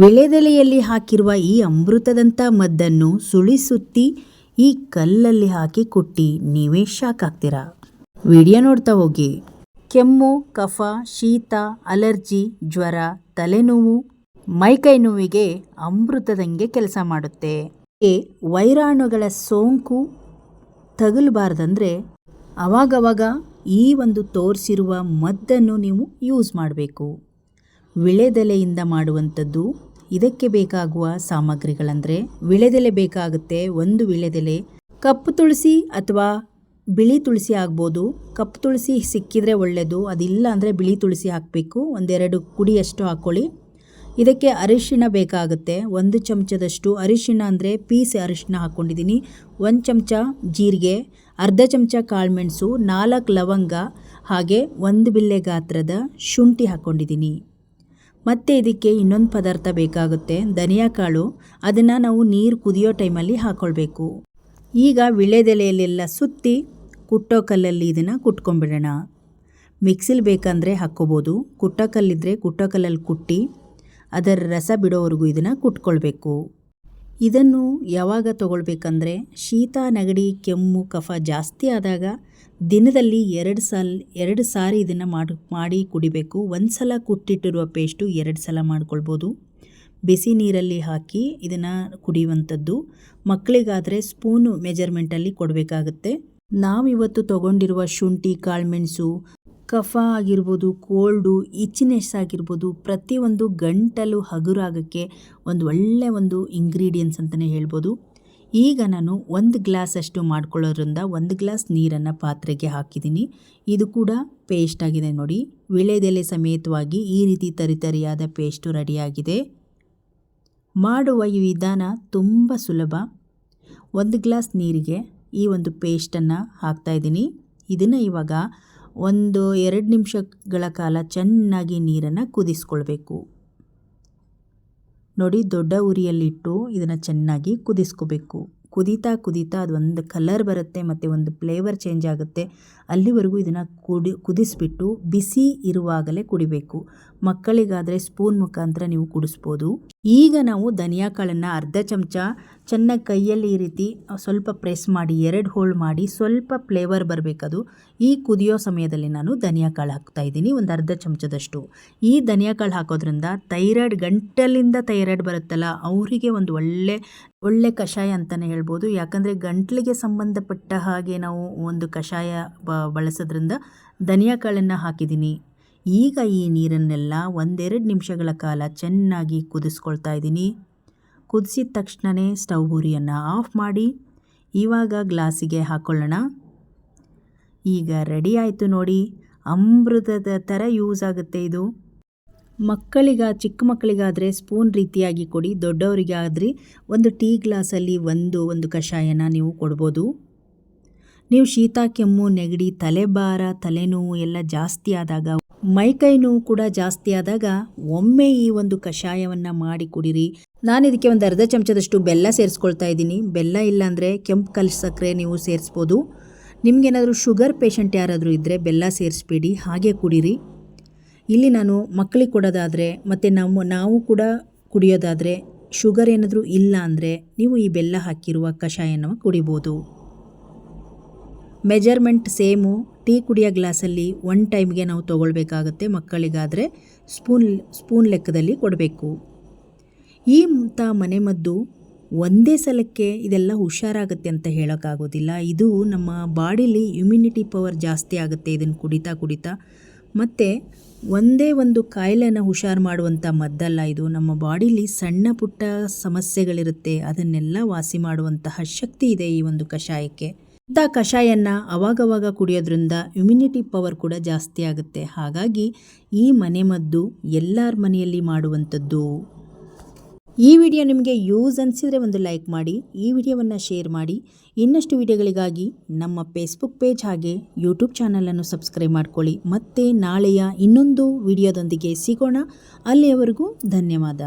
ವಿಳೆದೆಲೆಯಲ್ಲಿ ಹಾಕಿರುವ ಈ ಅಮೃತದಂಥ ಮದ್ದನ್ನು ಸುಳಿಸುತ್ತಿ ಈ ಕಲ್ಲಲ್ಲಿ ಹಾಕಿ ಕುಟ್ಟಿ ನೀವೇ ಶಾಕ್ ಆಗ್ತೀರಾ? ವಿಡಿಯೋ ನೋಡ್ತಾ ಹೋಗಿ. ಕೆಮ್ಮು, ಕಫ, ಶೀತ, ಅಲರ್ಜಿ, ಜ್ವರ, ತಲೆನೋವು ಮೈಕೈ ನೋವಿಗೆ ಅಮೃತದಂಗೆ ಕೆಲಸ ಮಾಡುತ್ತೆ. ಏ, ವೈರಾಣುಗಳ ಸೋಂಕು ತಗಲಬಾರ್ದಂದ್ರೆ ಅವಾಗವಾಗ ಈ ಒಂದು ತೋರಿಸಿರುವ ಮದ್ದನ್ನು ನೀವು ಯೂಸ್ ಮಾಡಬೇಕು. ವಿಳೆದೆಲೆಯಿಂದ ಮಾಡುವಂಥದ್ದು ಇದಕ್ಕೆ ಬೇಕಾಗುವ ಸಾಮಗ್ರಿಗಳಂದರೆ ವಿಳೆದೆಲೆ ಬೇಕಾಗುತ್ತೆ ಒಂದು ವಿಳೆದೆಲೆ. ಕಪ್ಪು ತುಳಸಿ ಅಥವಾ ಬಿಳಿ ತುಳಸಿ ಆಗ್ಬೋದು. ಕಪ್ಪು ತುಳಸಿ ಸಿಕ್ಕಿದರೆ ಒಳ್ಳೆಯದು ಅದಿಲ್ಲ ಅಂದರೆ ಬಿಳಿ ತುಳಸಿ ಹಾಕಬೇಕು. ಒಂದೆರಡು ಕುಡಿಯಷ್ಟು ಹಾಕ್ಕೊಳ್ಳಿ ಇದಕ್ಕೆ ಅರಿಶಿಣ ಬೇಕಾಗುತ್ತೆ. ಒಂದು ಚಮಚದಷ್ಟು ಅರಿಶಿಣ ಅಂದರೆ ಪೀಸ್ ಅರಿಶಿಣ ಹಾಕ್ಕೊಂಡಿದ್ದೀನಿ ಒಂದು ಚಮಚ ಜೀರಿಗೆ, ಅರ್ಧ ಚಮಚ ಕಾಳುಮೆಣಸು, ನಾಲ್ಕು ಲವಂಗ, ಹಾಗೆ ಒಂದು ಬಿಲ್ಲೆ ಗಾತ್ರದ ಶುಂಠಿ ಹಾಕ್ಕೊಂಡಿದ್ದೀನಿ ಮತ್ತು ಇದಕ್ಕೆ ಇನ್ನೊಂದು ಪದಾರ್ಥ ಬೇಕಾಗುತ್ತೆ, ಧನಿಯಾ ಕಾಳು. ಅದನ್ನು ನಾವು ನೀರು ಕುದಿಯೋ ಟೈಮಲ್ಲಿ ಹಾಕ್ಕೊಳ್ಬೇಕು ಈಗ ವಿಳೆದೆಲೆಯಲ್ಲೆಲ್ಲ ಸುತ್ತಿ ಕುಟ್ಟೋ ಕಲ್ಲಲ್ಲಿ ಇದನ್ನು ಕುಟ್ಕೊಂಡ್ಬಿಡೋಣ. ಮಿಕ್ಸಿಲಿ ಬೇಕಂದರೆ ಹಾಕ್ಕೋಬೋದು. ಕುಟ್ಟೋ ಕಲ್ಲಿದ್ದರೆ ಕುಟ್ಟೋ ಕಲ್ಲಲ್ಲಿ ಕುಟ್ಟಿ ಅದರ ರಸ ಬಿಡೋವರೆಗೂ ಇದನ್ನು ಕುಟ್ಕೊಳ್ಬೇಕು. ಇದನ್ನು ಯಾವಾಗ ತಗೊಳ್ಬೇಕಂದ್ರೆ ಶೀತ, ನೆಗಡಿ, ಕೆಮ್ಮು, ಕಫ ಜಾಸ್ತಿ ಆದಾಗ ದಿನದಲ್ಲಿ ಎರಡು ಸಲ, ಎರಡು ಸಾರಿ ಇದನ್ನು ಮಾಡಿ ಮಾಡಿ ಕುಡಿಬೇಕು. ಒಂದು ಸಲ ಕುಟ್ಟಿಟ್ಟಿರುವ ಪೇಸ್ಟು ಎರಡು ಸಲ ಮಾಡ್ಕೊಳ್ಬೋದು. ಬಿಸಿ ನೀರಲ್ಲಿ ಹಾಕಿ ಇದನ್ನು ಕುಡಿಯುವಂಥದ್ದು. ಮಕ್ಕಳಿಗಾದರೆ ಸ್ಪೂನು ಮೆಜರ್ಮೆಂಟಲ್ಲಿ ಕೊಡಬೇಕಾಗುತ್ತೆ. ನಾವಿವತ್ತು ತಗೊಂಡಿರುವ ಶುಂಠಿ, ಕಾಳುಮೆಣಸು ಕಫ ಆಗಿರ್ಬೋದು, ಕೋಲ್ಡು ಇಚ್ಚಿನೆಸ್ ಆಗಿರ್ಬೋದು, ಪ್ರತಿಯೊಂದು ಗಂಟಲು ಹಗುರಾಗಕ್ಕೆ ಒಂದು ಒಳ್ಳೆಯ ಒಂದು ಇಂಗ್ರೀಡಿಯೆಂಟ್ಸ್ ಅಂತಲೇ ಹೇಳ್ಬೋದು. ಈಗ ನಾನು ಒಂದು ಗ್ಲಾಸಷ್ಟು ಮಾಡ್ಕೊಳ್ಳೋದ್ರಿಂದ ಒಂದು ಗ್ಲಾಸ್ ನೀರನ್ನು ಪಾತ್ರೆಗೆ ಹಾಕಿದ್ದೀನಿ. ಇದು ಕೂಡ ಪೇಸ್ಟ್ ಆಗಿದೆ ನೋಡಿ. ವಿಳೆದೆಲೆ ಸಮೇತವಾಗಿ ಈ ರೀತಿ ತರಿತರಿಯಾದ ಪೇಸ್ಟು ರೆಡಿಯಾಗಿದೆ. ಮಾಡುವ ಈ ವಿಧಾನ ತುಂಬ ಸುಲಭ. ಒಂದು ಗ್ಲಾಸ್ ನೀರಿಗೆ ಈ ಒಂದು ಪೇಸ್ಟನ್ನು ಹಾಕ್ತಾಯಿದ್ದೀನಿ ಇದನ್ನು ಇವಾಗ ಒಂದು ಎರಡು ನಿಮಿಷಗಳ ಕಾಲ ಚೆನ್ನಾಗಿ ನೀರನ್ನು ಕುದಿಸ್ಕೊಳ್ಬೇಕು. ನೋಡಿ, ದೊಡ್ಡ ಉರಿಯಲ್ಲಿಟ್ಟು ಇದನ್ನು ಚೆನ್ನಾಗಿ ಕುದಿಸ್ಕೋಬೇಕು. ಕುದೀತಾ ಕುದೀತಾ ಅದೊಂದು ಕಲರ್ ಬರುತ್ತೆ ಮತ್ತು ಒಂದು ಫ್ಲೇವರ್ ಚೇಂಜ್ ಆಗುತ್ತೆ. ಅಲ್ಲಿವರೆಗೂ ಇದನ್ನು ಕುಡಿ, ಕುದಿಸ್ಬಿಟ್ಟು ಬಿಸಿ ಇರುವಾಗಲೇ ಕುಡಿಬೇಕು. ಮಕ್ಕಳಿಗಾದರೆ ಸ್ಪೂನ್ ಮುಖಾಂತರ ನೀವು ಕುಡಿಸ್ಬೋದು. ಈಗ ನಾವು ಧನಿಯಾ ಕಾಳನ್ನು ಅರ್ಧ ಚಮಚ ಚೆನ್ನಾಗಿ ಕೈಯಲ್ಲಿ ಈ ರೀತಿ ಸ್ವಲ್ಪ ಪ್ರೆಸ್ ಮಾಡಿ, ಎರಡು ಹೋಳು ಮಾಡಿ ಸ್ವಲ್ಪ ಫ್ಲೇವರ್ ಬರಬೇಕದು. ಈ ಕುದಿಯೋ ಸಮಯದಲ್ಲಿ ನಾನು ಧನಿಯಾ ಕಾಳು ಹಾಕ್ತಾ ಇದ್ದೀನಿ, ಒಂದು ಅರ್ಧ ಚಮಚದಷ್ಟು. ಈ ಧನಿಯಾ ಕಾಳು ಹಾಕೋದ್ರಿಂದ ಥೈರಾಯ್ಡ್ ಗಂಟಲಿಂದ ಥೈರಾಯ್ಡ್ ಬರುತ್ತಲ್ಲ, ಅವರಿಗೆ ಒಂದು ಒಳ್ಳೆ ಒಳ್ಳೆ ಕಷಾಯ ಅಂತಲೇ ಹೇಳ್ಬೋದು. ಯಾಕಂದರೆ ಗಂಟಲಿಗೆ ಸಂಬಂಧಪಟ್ಟ ಹಾಗೆ ನಾವು ಒಂದು ಕಷಾಯ ಬಳಸೋದ್ರಿಂದ ಧನಿಯಾ ಕಾಳನ್ನು ಹಾಕಿದ್ದೀನಿ. ಈಗ ಈ ನೀರನ್ನೆಲ್ಲ ಒಂದೆರಡು ನಿಮಿಷಗಳ ಕಾಲ ಚೆನ್ನಾಗಿ ಕುದಿಸ್ಕೊಳ್ತಾ ಇದ್ದೀನಿ. ಕುದಿಸಿದ ತಕ್ಷಣವೇ ಸ್ಟವ್ ಬುರಿಯನ್ನು ಆಫ್ ಮಾಡಿ, ಇವಾಗ ಗ್ಲಾಸಿಗೆ ಹಾಕ್ಕೊಳ್ಳೋಣ ಈಗ ರೆಡಿ ಆಯಿತು ನೋಡಿ, ಅಮೃತದ ಥರ ಯೂಸ್ ಆಗುತ್ತೆ ಇದು. ಮಕ್ಕಳಿಗ, ಚಿಕ್ಕ ಮಕ್ಕಳಿಗಾದರೆ ಸ್ಪೂನ್ ರೀತಿಯಾಗಿ ಕೊಡಿ, ದೊಡ್ಡವರಿಗಾದರೆ ಒಂದು ಟೀ ಗ್ಲಾಸಲ್ಲಿ ಒಂದು ಒಂದು ಕಷಾಯನ ನೀವು ಕೊಡ್ಬೋದು. ನೀವು ಶೀತ, ಕೆಮ್ಮು, ನೆಗಡಿ, ತಲೆಭಾರ, ತಲೆನೋವು ಎಲ್ಲ ಜಾಸ್ತಿ ಆದಾಗ ಮೈಕೈ ನೋವು ಕೂಡ ಜಾಸ್ತಿ ಆದಾಗ ಒಮ್ಮೆ ಈ ಒಂದು ಕಷಾಯವನ್ನು ಮಾಡಿ ಕುಡಿರಿ. ನಾನು ಇದಕ್ಕೆ ಒಂದು ಅರ್ಧ ಚಮಚದಷ್ಟು ಬೆಲ್ಲ ಸೇರಿಸ್ಕೊಳ್ತಾ ಇದ್ದೀನಿ. ಬೆಲ್ಲ ಇಲ್ಲಾಂದರೆ ಕೆಂಪು ಕಲ್ ಸಕ್ಕರೆ ನೀವು ಸೇರಿಸ್ಬೋದು. ನಿಮಗೇನಾದರೂ ಶುಗರ್ ಪೇಷಂಟ್ ಯಾರಾದರೂ ಇದ್ದರೆ ಬೆಲ್ಲ ಸೇರಿಸ್ಬೇಡಿ, ಹಾಗೆ ಕುಡಿರಿ. ಇಲ್ಲಿ ನಾನು ಮಕ್ಕಳಿಗೆ ಕೊಡೋದಾದರೆ ಮತ್ತು ನಮ್ಮ, ನಾವು ಕೂಡ ಕುಡಿಯೋದಾದರೆ ಶುಗರ್ ಏನಾದರೂ ಇಲ್ಲ ಅಂದರೆ ನೀವು ಈ ಬೆಲ್ಲ ಹಾಕಿರುವ ಕಷಾಯನ ಕುಡಿಬೋದು. ಮೆಜರ್ಮೆಂಟ್ ಸೇಮು ಟೀ ಕುಡಿಯೋ ಗ್ಲಾಸಲ್ಲಿ ಒನ್ ಟೈಮ್ಗೆ ನಾವು ತೊಗೊಳ್ಬೇಕಾಗತ್ತೆ ಮಕ್ಕಳಿಗಾದರೆ ಸ್ಪೂನ್ ಸ್ಪೂನ್ ಲೆಕ್ಕದಲ್ಲಿ ಕೊಡಬೇಕು. ಈ ಇಂಥ ಮನೆಮದ್ದು ಒಂದೇ ಸಲಕ್ಕೆ ಇದೆಲ್ಲ ಹುಷಾರಾಗುತ್ತೆ ಅಂತ ಹೇಳೋಕ್ಕಾಗೋದಿಲ್ಲ. ಇದು ನಮ್ಮ ಬಾಡಿಲಿ ಇಮ್ಯುನಿಟಿ ಪವರ್ ಜಾಸ್ತಿ ಆಗುತ್ತೆ ಇದನ್ನು ಕುಡಿತಾ ಕುಡಿತಾ. ಮತ್ತು ಒಂದೇ ಒಂದು ಕಾಯಿಲೆನ ಹುಷಾರು ಮಾಡುವಂಥ ಮದ್ದಲ್ಲ ಇದು. ನಮ್ಮ ಬಾಡಿಲಿ ಸಣ್ಣ ಪುಟ್ಟ ಸಮಸ್ಯೆಗಳಿರುತ್ತೆ. ಅದನ್ನೆಲ್ಲ ವಾಸಿ ಮಾಡುವಂತಹ ಶಕ್ತಿ ಇದೆ ಈ ಒಂದು ಕಷಾಯಕ್ಕೆ. ಇಂಥ ಕಷಾಯನ ಅವಾಗವಾಗ ಕುಡಿಯೋದ್ರಿಂದ ಇಮ್ಯುನಿಟಿ ಪವರ್ ಕೂಡ ಜಾಸ್ತಿ ಆಗುತ್ತೆ. ಹಾಗಾಗಿ ಈ ಮನೆಮದ್ದು ಎಲ್ಲರ ಮನೆಯಲ್ಲಿ ಮಾಡುವಂಥದ್ದು. ಈ ವಿಡಿಯೋ ನಿಮಗೆ ಯೂಸ್ ಅನಿಸಿದರೆ ಒಂದು ಲೈಕ್ ಮಾಡಿ, ಈ ವಿಡಿಯೋವನ್ನು ಶೇರ್ ಮಾಡಿ. ಇನ್ನಷ್ಟು ವಿಡಿಯೋಗಳಿಗಾಗಿ ನಮ್ಮ ಫೇಸ್ಬುಕ್ ಪೇಜ್ ಹಾಗೆ ಯೂಟ್ಯೂಬ್ ಚಾನಲನ್ನು ಸಬ್ಸ್ಕ್ರೈಬ್ ಮಾಡ್ಕೊಳ್ಳಿ. ಮತ್ತೆ ನಾಳೆಯ ಇನ್ನೊಂದು ವಿಡಿಯೋದೊಂದಿಗೆ ಸಿಗೋಣ. ಅಲ್ಲಿಯವರೆಗೂ ಧನ್ಯವಾದ.